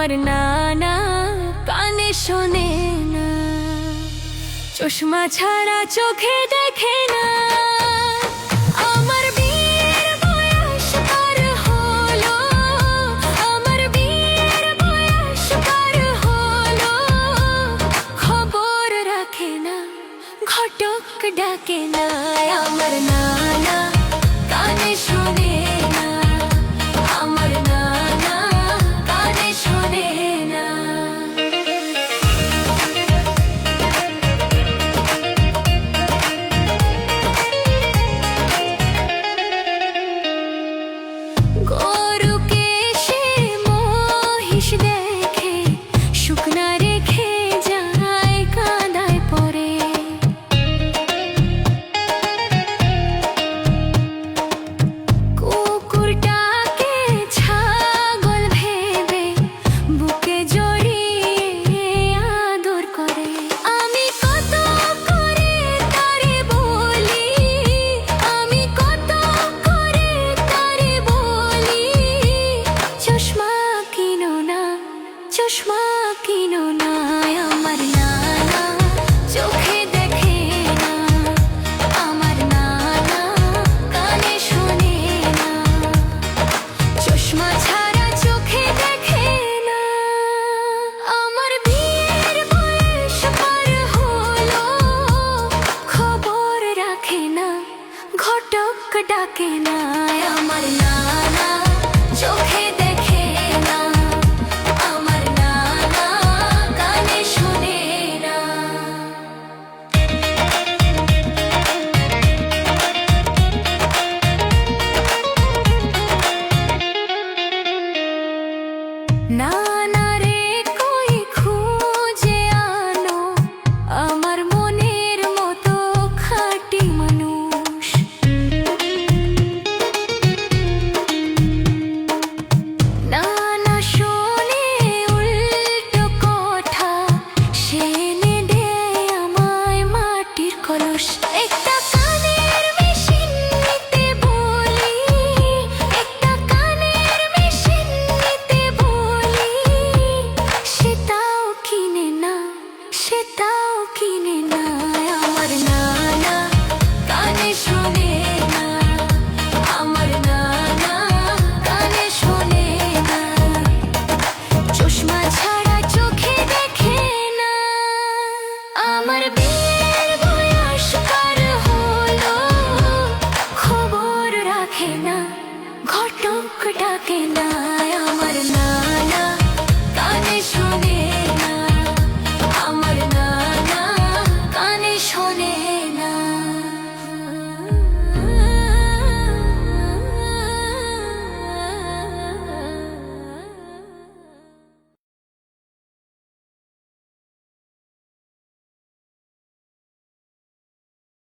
আমার নানা কানে শোনে না। চশমা ছাড়া চোখে দেখে না। ডাকে না। আমার নানা কানে শোনে ডাকে না। আমার নানা চোখে নানা সেটাও কিনে না আমার নানা কানে শুনে না আমার নানা শুনে না ছাড়া চোখে দেখে না আমার কার খবর রাখে না ঘটক ডাকে না আমার নানা